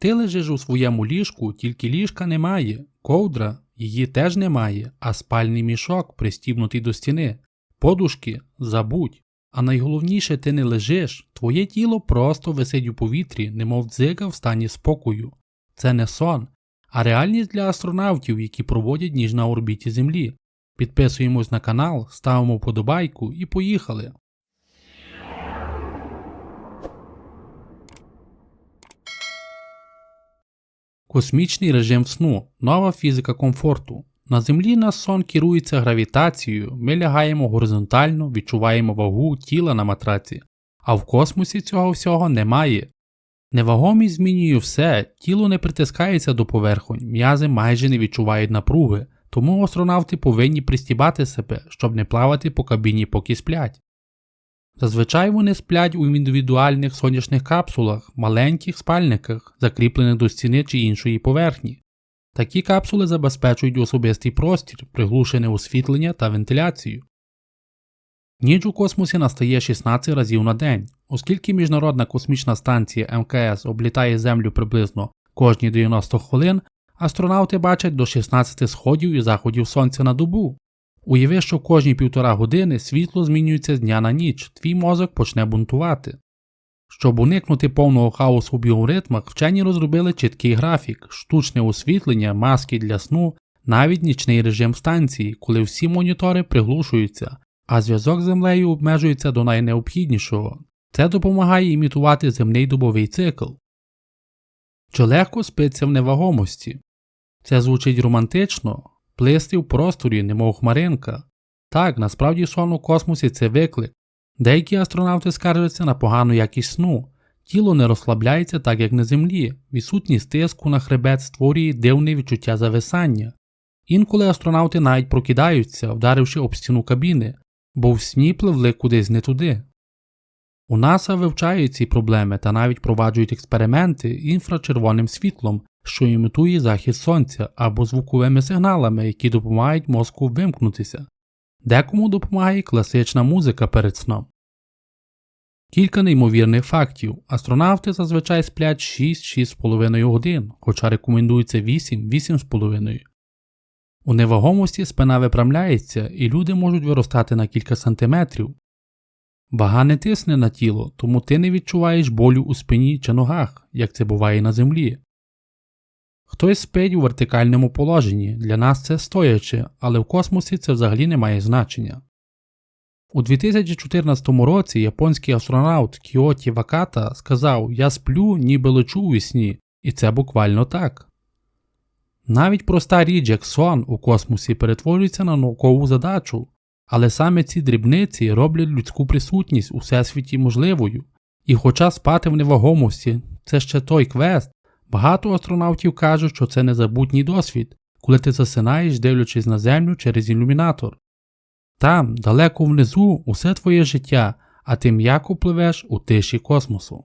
Ти лежиш у своєму ліжку, тільки ліжка немає, ковдра її теж немає, а спальний мішок пристібнутий до стіни. Подушки забудь. А найголовніше ти не лежиш, твоє тіло просто висить у повітрі, немов дзига в стані спокою. Це не сон, а реальність для астронавтів, які проводять ніж на орбіті Землі. Підписуємось на канал, ставимо вподобайку і поїхали. Космічний режим сну нова фізика комфорту. На Землі нас сон керується гравітацією, ми лягаємо горизонтально, відчуваємо вагу тіла на матраці, а в космосі цього всього немає. Невагомість змінює все, тіло не притискається до поверхонь, м'язи майже не відчувають напруги, тому астронавти повинні пристібати себе, щоб не плавати по кабіні, поки сплять. Зазвичай вони сплять у індивідуальних сонячних капсулах, маленьких спальниках, закріплених до стіни чи іншої поверхні. Такі капсули забезпечують особистий простір, приглушене освітлення та вентиляцію. Ніч у космосі настає 16 разів на день, оскільки Міжнародна космічна станція МКС облітає Землю приблизно кожні 90 хвилин, астронавти бачать до 16 сходів і заходів сонця на добу. Уяви, що кожні півтора години світло змінюється з дня на ніч, твій мозок почне бунтувати. Щоб уникнути повного хаосу в біоритмах, вчені розробили чіткий графік, штучне освітлення, маски для сну, навіть нічний режим станції, коли всі монітори приглушуються, а зв'язок з землею обмежується до найнеобхіднішого. Це допомагає імітувати земний добовий цикл. Чи легко спиться в невагомості? Це звучить романтично, плисти в просторі, немов хмаринка. Так, насправді сон у космосі це виклик. Деякі астронавти скаржаться на погану якість сну, тіло не розслабляється так, як на землі, відсутність тиску на хребет створює дивне відчуття зависання. Інколи астронавти навіть прокидаються, вдаривши об стіну кабіни, бо в сні пливли кудись не туди. У НАСА вивчають ці проблеми та навіть проваджують експерименти інфрачервоним світлом, що імітує захід сонця або звуковими сигналами, які допомагають мозку вимкнутися. Декому допомагає класична музика перед сном. Кілька неймовірних фактів. Астронавти зазвичай сплять 6-6,5 годин, хоча рекомендується 8-8,5. У невагомості спина випрямляється і люди можуть виростати на кілька сантиметрів. Вага не тисне на тіло, тому ти не відчуваєш болю у спині чи ногах, як це буває на землі. Хтось спить у вертикальному положенні, для нас це стояче, але в космосі це взагалі не має значення. У 2014 році японський астронавт Кіоті Ваката сказав Я сплю, ніби лечу у сні, і це буквально так. Навіть проста річ, як сон у космосі перетворюється на наукову задачу, але саме ці дрібниці роблять людську присутність у всесвіті можливою, і хоча спати в невагомості це ще той квест, багато астронавтів кажуть, що це незабутній досвід, коли ти засинаєш, дивлячись на землю через ілюмінатор. Там, далеко внизу, усе твоє життя, а ти м'яко пливеш у тиші космосу.